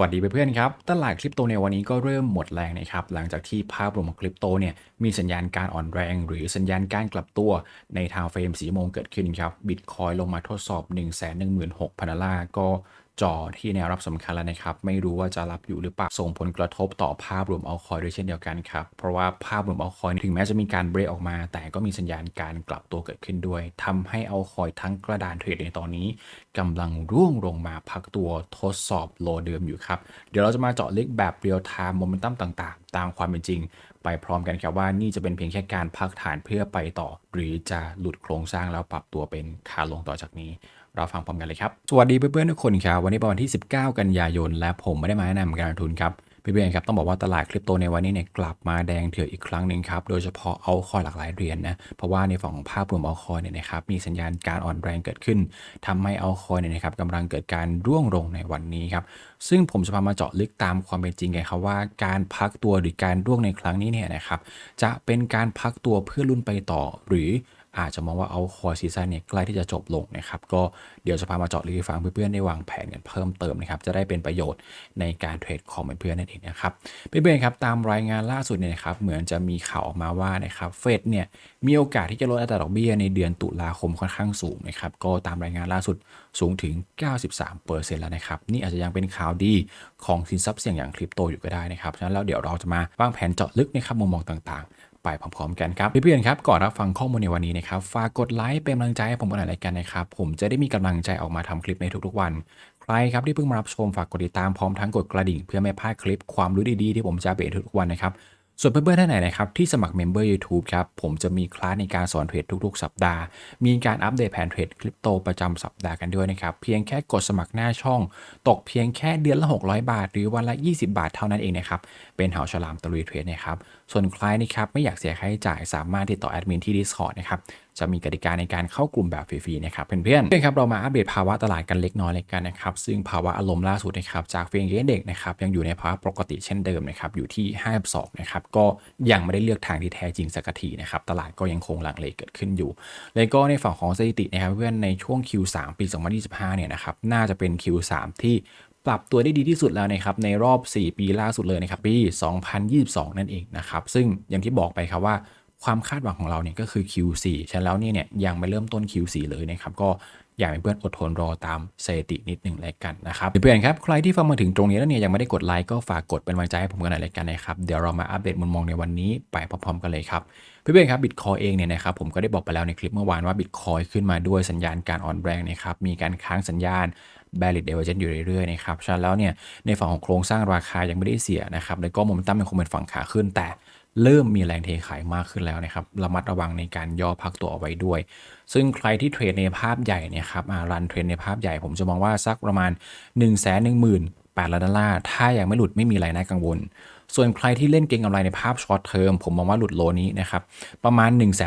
วัสดีเพื่อนๆครับ ตลาดคริปโตในวันนี้ก็เริ่มหมดแรงนะครับ หลังจากที่ภาพรวมของคริปโตเนี่ยมีสัญญาณการอ่อนแรง หรือสัญญาณการกลับตัวในทางเฟรมสีโมงเกิดขึ้นครับบิตคอยลงมาทดสอบ 1 1 6 0 0 0ดอลลาร์ก็ จอที่แนวรับสำคัญแล้วนะครับ ไม่รู้ว่าจะรับอยู่หรือเปล่าส่งผลกระทบต่อภาพรวมเอาคอยด้วยเช่นเดียวกันครับ เพราะว่าภาพรวมเอาคอยถึงแม้จะมีการเบรกออกมา แต่ก็มีสัญญาณการกลับตัวเกิดขึ้นด้วยทำให้เอาคอยทั้งกระดานเทรดในตอนนี้กำลังร่วงลงมาพักตัวทดสอบโลเดิมอยู่ครับ เดี๋ยวเราจะมาเจาะลึกแบบเรียลไทม์โมเมนตัมต่างๆ ตามความเป็นจริง ไปพร้อมกันครับว่านี่จะเป็นเพียงแค่การพักฐานเพื่อไปต่อ หรือจะหลุดโครงสร้างแล้วปรับตัวเป็นขาลงต่อจากนี้ เราฟังพร้อมกันเลยครับ สวัสดีเพื่อนๆทุกคนครับ วันนี้เป็นวันที่ 19 กันยายน และผมไม่ได้มาแนะนำการลงทุนครับเพื่อนๆครับต้องบอกว่าตลาดคริปโตในวันนี้เนี่ยกลับมาแดงเถื่ออีกครั้งหนึ่งครับ โดยเฉพาะเอาคอยหลากหลายเหรียญนะเพราะว่าในฝั่งของภาพรวมเอาคอยเนี่ยนะครับมีสัญญาณการอ่อนแรงเกิดขึ้นทำให้เอาคอยเนี่ยนะครับกำลังเกิดการร่วงลงในวันนี้ครับซึ่งผมจะพามาเจาะลึกตามความเป็นจริงไงครับว่าการพักตัวหรือการร่วงในครั้งนี้เนี่ยนะครับจะเป็นการพักตัวเพื่อรุ่นไปต่อหรือ อาจจะมองว่าเอาคอซีซันเนี่ยใกล้ที่จะจบลงนะครับ ก็เดี๋ยวจะพามาเจาะลึกฟังเพื่อนๆได้วางแผนกันเพิ่มเติมนะครับ จะได้เป็นประโยชน์ในการเทรดของเพื่อนๆนั่นเองนะครับเพื่อนๆครับตามรายงานล่าสุดเนี่ยนะครับเหมือนจะมีข่าวออกมาว่านะครับเฟดเนี่ยมีโอกาสที่จะลดอัตราดอกเบี้ยในเดือนตุลาคมค่อนข้างสูงนะครับก็ตามรายงานล่าสุดสูงถึง 93%แล้วนะครับนี่อาจจะยังเป็นข่าวดีของสินทรัพย์เสี่ยงอย่างคริปโตอยู่ก็ได้นะครับฉะนั้นแล้วเดี๋ยวเราจะมาวางแผนเจาะลึกนะครับมุมมองต่างๆ ไปพร้อมๆกันครับเพื่อนๆครับก่อนรับฟังข้อมูลในวันนี้นะครับฝากกดไลค์เป็นกำลังใจให้ผมกันหน่อยละกันนะครับผมจะได้มีกำลังใจออกมาทำคลิปในทุกๆวัน ใครครับที่เพิ่งมารับชมฝากกดติดตามพร้อมทั้งกดกระดิ่งเพื่อไม่พลาดคลิปความรู้ดีๆที่ผมจะอัปเดทุกวันนะครับส่วนเพื่อนๆท่านไหนนะครับที่สมัครเมมเบอร์ YouTube ครับผมจะมีคลาสในการสอนเทรดทุกๆ สัปดาห์ มีการอัปเดตแผนเทรดคริปโตประจำสัปดาห์กันด้วยนะครับ เพียงแค่กดสมัครหน้าช่อง ตกเพียงแค่เดือนละ 600 บาท หรือวันละ 20 บาทเท่านั้นเองนะครับ เป็นเหาฉลามตะลุยเทรดนะครับส่วนใครนะครับไม่อยากเสียค่าใช้จ่ายสามารถติดต่อแอดมินที่ Discord นะครับจะมีกติกาในการเข้ากลุ่มแบบฟรีๆนะครับเพื่อนๆเพื่อนครับเรามาอัปเดตภาวะตลาดกันเล็กน้อยเลยกันนะครับซึ่งภาวะอารมณ์ล่าสุดนะครับจากเฟียงเกนเด็กนะครับยังอยู่ในภาวะปกติเช่นเดิมนะครับอยู่ที่ 52 นะครับก็ยังไม่ได้เลือกทางที่แท้จริงสักทีนะครับตลาดก็ยังคงหลังเลเกิดขึ้นอยู่ แล้วก็ในฝั่งของสถิตินะครับเพื่อนในช่วง Q3 ปี 2025 เนี่ยนะครับน่าจะเป็น Q3 ที่ ปรับตัวได้ดีที่สุดแล้วนะครับในรอบ 4 ปีล่าสุดเลยนะครับปี 2022 นั่นเองนะครับซึ่งอย่างที่บอกไปครับว่าความคาดหวังของเราเนี่ยก็คือ Q4 ฉะนั้นแล้วเนี่ยยังไม่เริ่มต้น Q4 เลยนะครับก็อยากให้เพื่อนอดทนรอตามสถิตินิดนึงเลยกันนะครับเพื่อนๆครับใครที่ฟังมาถึงตรงนี้แล้วเนี่ยยังไม่ได้กดไลค์ก็ฝากกดเป็นกำลังใจให้ผมกันหน่อยเลยกันนะครับเดี๋ยวเรามาอัปเดตมุมมองในวันนี้ไปพร้อมๆกันเลยครับเพื่อนๆครับบิตคอยเองเนี่ยนะครับผมก็ได้บอกไปแล้วในคลิปเมื่อวานว่าบิตคอยขึ้นมาด้วยสัญญาณการอ่อนแรงนะครับมีการค้างสัญญาณ b a r r i t divergence อยู่เรื่อยๆนะครับฉะนั้นแล้วเนี่ยในฝั่งของโครงสร้างราคายังไม่ได้เสียนะครับแล้วก็โมเมนตัมยังคงเป็นฝั่งขาขึ้น แต่เริ่มมีแรงเทขายมากขึ้นแล้วนะครับระมัดระวังในการย่อพักตัวเอาไว้ด้วย ซึ่งใครที่เทรดในภาพใหญ่เนี่ยครับรันเทรนในภาพใหญ่ผมจะมองว่าสักประมาณ 1 1 0 0 0 0 8ล้านดอลลาร์ถ้ายังไม่หลุดไม่มีอะไรน่ากังวล ส่วนใครที่เล่นเก็งกำไรในภาพช็อตเทอมผมมองว่าหลุดโลนี้นะครับประมาณ 1 1 4 0 0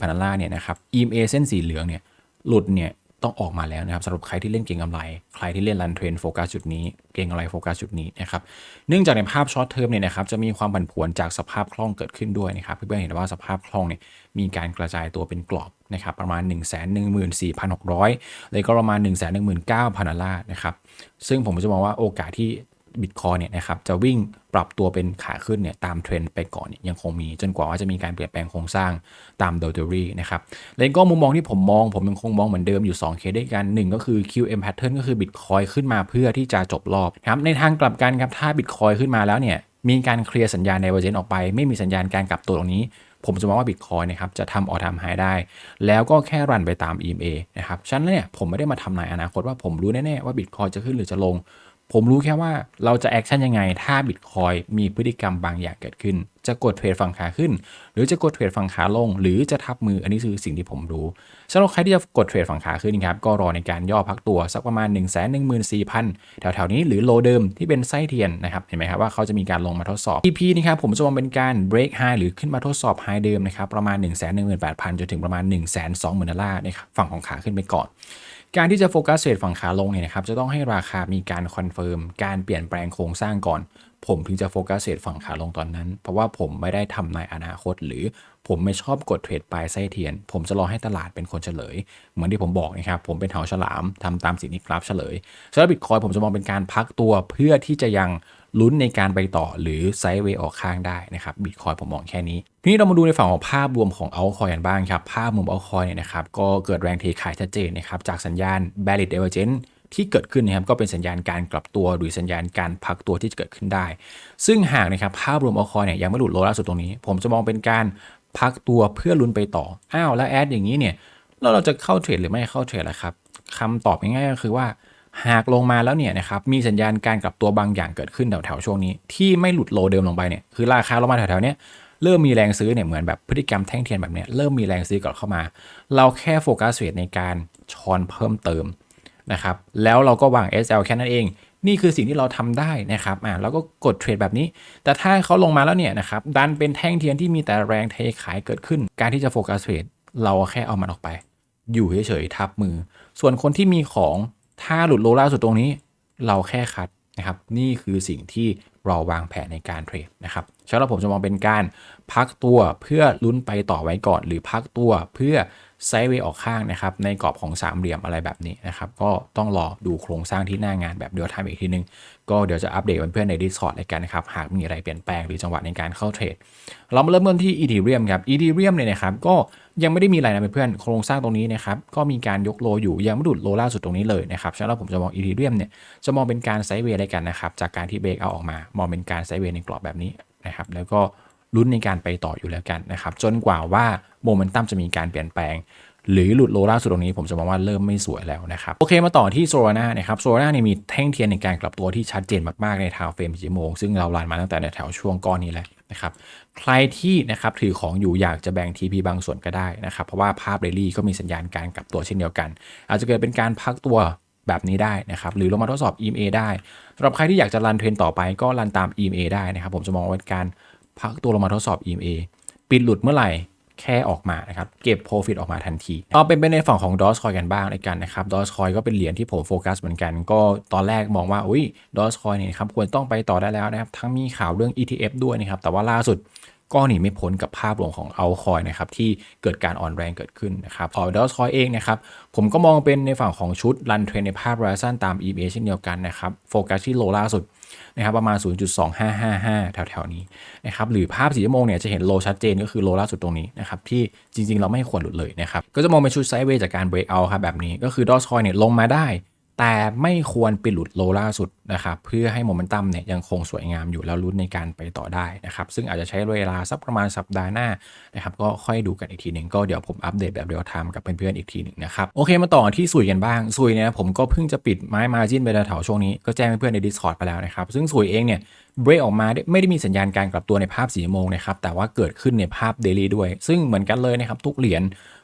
0ดอลลาร์เนี่ยนะครับ EMA เส้นสีเหลืองเนี่ยหลุดเนี่ย ต้องออกมาแล้วนะครับสำหรับใครที่เล่นเก่งกำไร ใครที่เล่นรันเทรนโฟกัสจุดนี้เก่งกำไรโฟกัสจุดนี้นะครับเนื่องจากในภาพช็อตเทอมเนี่ยนะครับจะมีความผันผวนจากสภาพคล่องเกิดขึ้นด้วยนะครับเพื่อนๆเห็นว่าสภาพคล่องเนี่ยมีการกระจายตัวเป็นกรอบนะครับประมาณ 1 1 4 6 0 0เลยก็ประมาณ 1 1 9 0 0 0ดอลลาร์นะครับซึ่งผมจะมองว่าโอกาสที่ บิตคอยเนี่ยนะครับจะวิ่งปรับตัวเป็นขาขึ้นเนี่ยตามเทรนด์ไปก่อนเนี่ยยังคงมีจนกว่าว่าจะมีการเปลี่ยนแปลงโครงสร้างตามดอทเทอรี่นะครับแล้วก็มุมมองที่ผมมอง ผมยังคงมองเหมือนเดิมอยู่ 2 เคสด้วยกัน 1 ก็คือ QM pattern ก็คือบิตคอยขึ้นมาเพื่อที่จะจบรอบครับในทางกลับกันครับถ้าบิตคอยขึ้นมาแล้วเนี่ยมีการเคลียร์สัญญาณในเวอร์เจนออกไป ไม่มีสัญญาณการกลับตัวตรงนี้ ผมจะมองว่าบิตคอยนะครับจะทำออทำไฮได้ แล้วก็แค่รันไปตาม EMA นะครับฉะนั้นเนี่ยผมไม่ได้มาทำนายอนาคตว่าผมรู้แน่ๆว่าบิตคอยจะขึ้นหรือจะลง ผมรู้แค่ว่าเราจะแอคชั่นยังไง ถ้าบิตคอยมีพฤติกรรมบางอย่างเกิดขึ้น จะกดเทรดฝั่งขาขึ้น หรือจะกดเทรดฝั่งขาลง หรือจะทับมืออันนี้คือสิ่งที่ผมรู้สำหรับใครที่จะกดเทรดฝั่งขาขึ้นครับก็รอในการย่อพักตัวสักประมาณ 1 1 4 0 0 0 แถวๆนี้หรือโลเดิมที่เป็นไส้เทียนนะครับเห็นไหมครับว่าเขาจะมีการลงมาทดสอบ EP นี่ครับผมจะมองเป็นการ break high หรือขึ้นมาทดสอบ high เดิมนะครับประมาณ 1 1 8 0 0 0จนถึงประมาณ 1 2 0 0 0 0ดอลลาร์นะครับฝั่งของขาขึ้นไปก่อน การที่จะโฟกัสเทรดฝั่งขาลงเนี่ยนะครับจะต้องให้ราคามีการคอนเฟิร์มการเปลี่ยนแปลงโครงสร้างก่อน ผมถึงจะโฟกัสเทรดฝั่งขาลงตอนนั้น เพราะว่าผมไม่ได้ทำในอนาคต หรือผมไม่ชอบกดเทรดปลายไส้เทียน ผมจะรอให้ตลาดเป็นคนเฉลย เหมือนที่ผมบอกนะครับผมเป็นเหาฉลามทำตามสิ่งที่กราฟเฉลยสำหรับบิตคอยผมจะมองเป็นการพักตัวเพื่อที่จะยัง ลุ้นในการไปต่อหรือไซด์เวย์ออกข้างได้นะครับบิตคอยผมมองแค่นี้ ทีนี้เรามาดูในฝั่งของภาพรวมของเอาคอยกันบ้างครับ ภาพมุมเอาคอยเนี่ยนะครับก็เกิดแรงเทขายชัดเจนนะครับจากสัญญาณ bearish divergence ที่เกิดขึ้นนะครับก็เป็นสัญญาณการกลับตัวหรือสัญญาณการพักตัวที่จะเกิดขึ้นได้ ซึ่งหากนะครับภาพรวมเอาคอยเนี่ยยังไม่หลุดโลล่าสุดตรงนี้ ผมจะมองเป็นการพักตัวเพื่อลุ้นไปต่ออ้าวแล้วแอดอย่างนี้เนี่ยแล้วเราจะเข้าเทรดหรือไม่เข้าเทรดล่ะครับคำตอบง่ายๆก็คือว่า หากลงมาแล้วเนี่ยนะครับมีสัญญาณการกลับตัวบางอย่างเกิดขึ้นแถวๆช่วงนี้ ที่ไม่หลุดโลเดิมลงไปเนี่ยคือราคาลงมาแถวๆเนี้ยเริ่มมีแรงซื้อเนี่ยเหมือนแบบพฤติกรรมแท่งเทียนแบบเนี้ยเริ่มมีแรงซื้อกลับเข้ามา เราแค่โฟกัสเวทในการช้อนเพิ่มเติมนะครับแล้วเราก็วาง SL แค่นั้นเอง นี่คือสิ่งที่เราทำได้นะครับอ่าแล้วก็กดเทรดแบบนี้ แต่ถ้าเขาลงมาแล้วเนี่ยนะครับดันเป็นแท่งเทียนที่มีแต่แรงเทขายเกิดขึ้น การที่จะโฟกัสเทรดเราแค่เอามันออกไป อยู่เฉยๆทับมือ ส่วนคนที่มีของ ถ้าหลุดโลล่าสุดตรงนี้ เราแค่คัดนะครับ นี่คือสิ่งที่เราวางแผนในการเทรดนะครับฉะนั้นผมจะมองเป็นการพักตัวเพื่อลุ้นไปต่อไว้ก่อน หรือพักตัวเพื่อไซด์เวย์ออกข้างนะครับ ในกรอบของสามเหลี่ยมอะไรแบบนี้นะครับ ก็ต้องรอดูโครงสร้างที่หน้างานแบบเดียวทำอีกทีนึง ก็เดี๋ยวจะอัปเดตเพื่อนๆใน Discord เลยกันนะครับ หากมีอะไรเปลี่ยนแปลงหรือจังหวะในการเข้าเทรด เรามาเริ่มต้นที่ Ethereum ครับ Ethereum เนี่ยนะครับก็ ยังไม่ได้มีอะไรนะเพื่อนโครงสร้างตรงนี้นะครับก็มีการยกโลอยู่ยังไม่ดุดโลล่าสุดตรงนี้เลยนะครับฉะนั้นผมจะมอง Ethereum เนี่ยจะมองเป็นการไซด์เวย์อะไรกันนะครับจากการที่เบรกเอาออกมา มองเป็นการไซด์เวย์ในกรอบแบบนี้นะครับแล้วก็ลุ้นในการไปต่ออยู่แล้วกันนะครับจนกว่าว่าโมเมนตัมจะมีการเปลี่ยนแปลงหรือหลุดโลล่าสุดตรงนี้ผมจะมองว่าเริ่มไม่สวยแล้วนะครับ โอเคมาต่อที่โซลาร่านะครับโซลาร่าเนี่ยมีแท่งเทียนในการกลับตัวที่ชัดเจนมากๆในทางเฟรมชั่วโมง ซึ่งเราลันมาตั้งแต่ในแถวช่วงก้อนนี้แหละ นะครับใครที่นะครับถือของอยู่อยากจะแบ่ง TP บางส่วนก็ได้นะครับ เพราะว่าภาพเรลี่ก็มีสัญญาณการกลับตัวเช่นเดียวกัน อาจจะเกิดเป็นการพักตัวแบบนี้ได้นะครับหรือลงมาทดสอบ EMA ได้สำหรับใครที่อยากจะรันเทรนต่อไปก็รันตาม EMA ได้นะครับ ผมจะมองว่าเป็นการพักตัวลงมาทดสอบ EMA ปิดหลุดเมื่อไหร่ แค่ออกมานะครับ เก็บ Profit ออกมาทันที เอาเป็นไปในฝั่งของ d o s c o i กันบ้างเลยกันนะครับ d o s c o i ก็เป็นเหรียญที่ผมโฟกัสเหมือนกัน ก็ตอนแรกมองว่าอุ้ย d o s c o i เนี่ยครับควรต้องไปต่อได้แล้วนะครับ ทั้งมีข่าวเรื่อง ETF ด้วยนะครับ แต่ว่าล่าสุดก็หนีไม่พ้นกับภาพรวมของเอาคอยนะครับที่เกิดการอ่อนแรงเกิดขึ้นนะครับออดอสคอยเองนะครับผมก็มองเป็นในฝั่งของชุดรันเทรนในภาพระยะสั้นตาม EMA เช่นเดียวกันนะครับโฟกัสที่โลล่าสุด นะครับประมาณ 0.2555 แถวๆนี้นะครับหรือภาพสีชั่วโมงเนี่ยจะเห็นโลชัดเจนก็คือโลล่าสุดตรงนี้นะครับที่จริงๆ เราไม่ควรหลุดเลยนะครับก็จะมองเป็นชุดไซด์เวย์จากการเบรกเอาครับแบบนี้ก็คือดอสคอยเนี่ยลงมาได้ แต่ไม่ควรไปหลุดโลล่าสุดนะครับเพื่อให้โมเมนตัมเนี่ยยังคงสวยงามอยู่แล้วลุ้นในการไปต่อได้นะครับซึ่งอาจจะใช้เวลาสักประมาณสัปดาห์หน้านะครับก็ค่อยดูกันอีกทีหนึ่งก็เดี๋ยวผมอัปเดตแบบเรียลไทม์กับเพื่อนๆอีกทีหนึ่งนะครับโอเคมาต่อที่สุยกันบ้างสุยเนี่ยผมก็เพิ่งจะปิดไม้มาจินไปแถวช่วงนี้ก็แจ้งเพื่อนๆใน Discord ไปแล้วนะครับซึ่งสุยเองเนี่ยเบรกออกมาไม่ได้มีสัญญาณการกลับตัวในภาพสีโมงนะครับแต่ว่าเกิดขึ้นในภาพเดลี่ด้วย ซึ่งเหมือนกันเลยนะครับทุกเหรียญ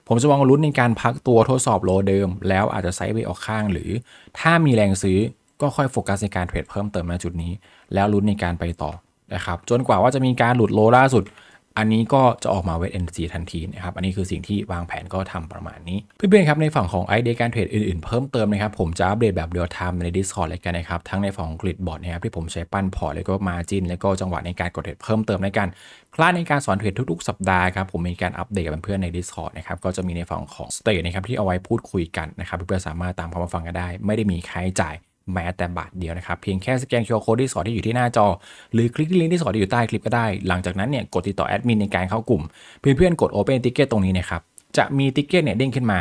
ผมจะวางลุ้นในการพักตัวทดสอบโลเดิม แล้วอาจจะไซด์ไปออกข้าง หรือถ้ามีแรงซื้อก็ค่อยโฟกัสในการเทรดเพิ่มเติมในจุดนี้ แล้วลุ้นในการไปต่อนะครับจนกว่าว่าจะมีการหลุดโลล่าสุด อันนี้ก็จะออกมาเวทเอ็นซีทันทีนะครับ อันนี้คือสิ่งที่วางแผนก็ทำประมาณนี้ เพื่อนๆครับในฝั่งของไอเดียการเทรดอื่นๆ เพิ่มเติมนะครับ ผมจะอัปเดตแบบเรียลไทม์ใน Discord เลยกันนะครับ ทั้งในฝั่งของกริดบอร์ดนะครับที่ผมใช้ปั้นพอร์ตแล้วก็มาจินแล้วก็จังหวะในการกดเทรดเพิ่มเติมในการคลาดในการสอนเทรดทุกๆ สัปดาห์ครับผมมีการอัปเดตกับเพื่อนๆใน Discord นะครับก็จะมีในฝั่งของสเตทนะครับที่เอาไว้พูดคุยกันนะครับเพื่อนๆสามารถตามเข้ามาฟังกันได้ ไม่ได้มีค่าใช้จ่าย แม้แต่บาทเดียวนะครับ เพียงแค่สแกน QR Code ที่สอนที่อยู่ที่หน้าจอ หรือคลิกที่ลิงก์ที่สอนที่อยู่ใต้คลิปก็ได้ หลังจากนั้นเนี่ยกดติดต่อแอดมินในการเข้ากลุ่ม เพื่อนๆกด Open Ticket ตรงนี้นะครับ จะมีติเกตเนี่ยเด้งขึ้นมา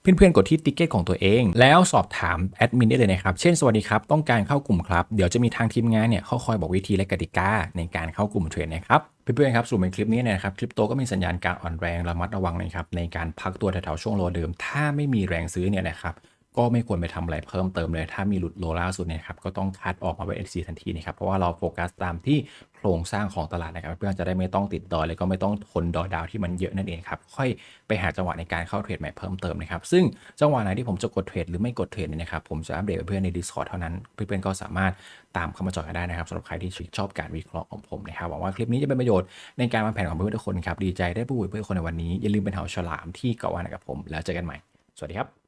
เพื่อนๆ กดที่ติ๊กเก็ตของตัวเอง แล้วสอบถามแอดมินได้เลยนะครับ เช่น สวัสดีครับ ต้องการเข้ากลุ่มครับ เดี๋ยวจะมีทางทีมงานเนี่ยเขาคอยบอกวิธีและกติกาในการเข้ากลุ่มเทรดนะครับ เพื่อนๆ ครับสู่ในคลิปนี้เนี่ยนะครับ คลิปโตก็มีสัญญาณการอ่อนแรงระมัดระวังนะครับในการพักตัวแถวๆช่วงโลเดิม ถ้าไม่มีแรงซื้อเนี่ยนะครับ ก็ไม่ควรไปทำอะไรเพิ่มเติมเลย ถ้ามีหลุดโลล่าสุดเนี่ยครับก็ต้องคัดออกมาไว้ NC ทันทีนะครับเพราะว่าเราโฟกัสตามที่โครงสร้างของตลาดนะครับ เพื่อนจะได้ไม่ต้องติดดอยเลยก็ไม่ต้องทนดอยดาวที่มันเยอะนั่นเองครับค่อยไปหาจังหวะในการเข้าเทรดใหม่เพิ่มเติมนะครับซึ่งจังหวะไหนที่ผมจะกดเทรดหรือไม่กดเทรดเนี่ยนะครับผมจะอัปเดตเพื่อนใน Discord เท่านั้นเพื่อนๆก็สามารถตามเข้ามาจอยกันได้นะครับสำหรับใครที่ชอบการวิเคราะห์ของผมนะครับหวังว่าคลิปนี้จะเป็นประโยชน์ในการวางแผนของเพื่อนๆทุกคนครับดีใจได้พูดคุยเพื่อนคนในวันนี้อย่าลืมเป็นเหาฉลามที่เกาะวานกับผม แล้วเจอกันใหม่สวัสดีครับ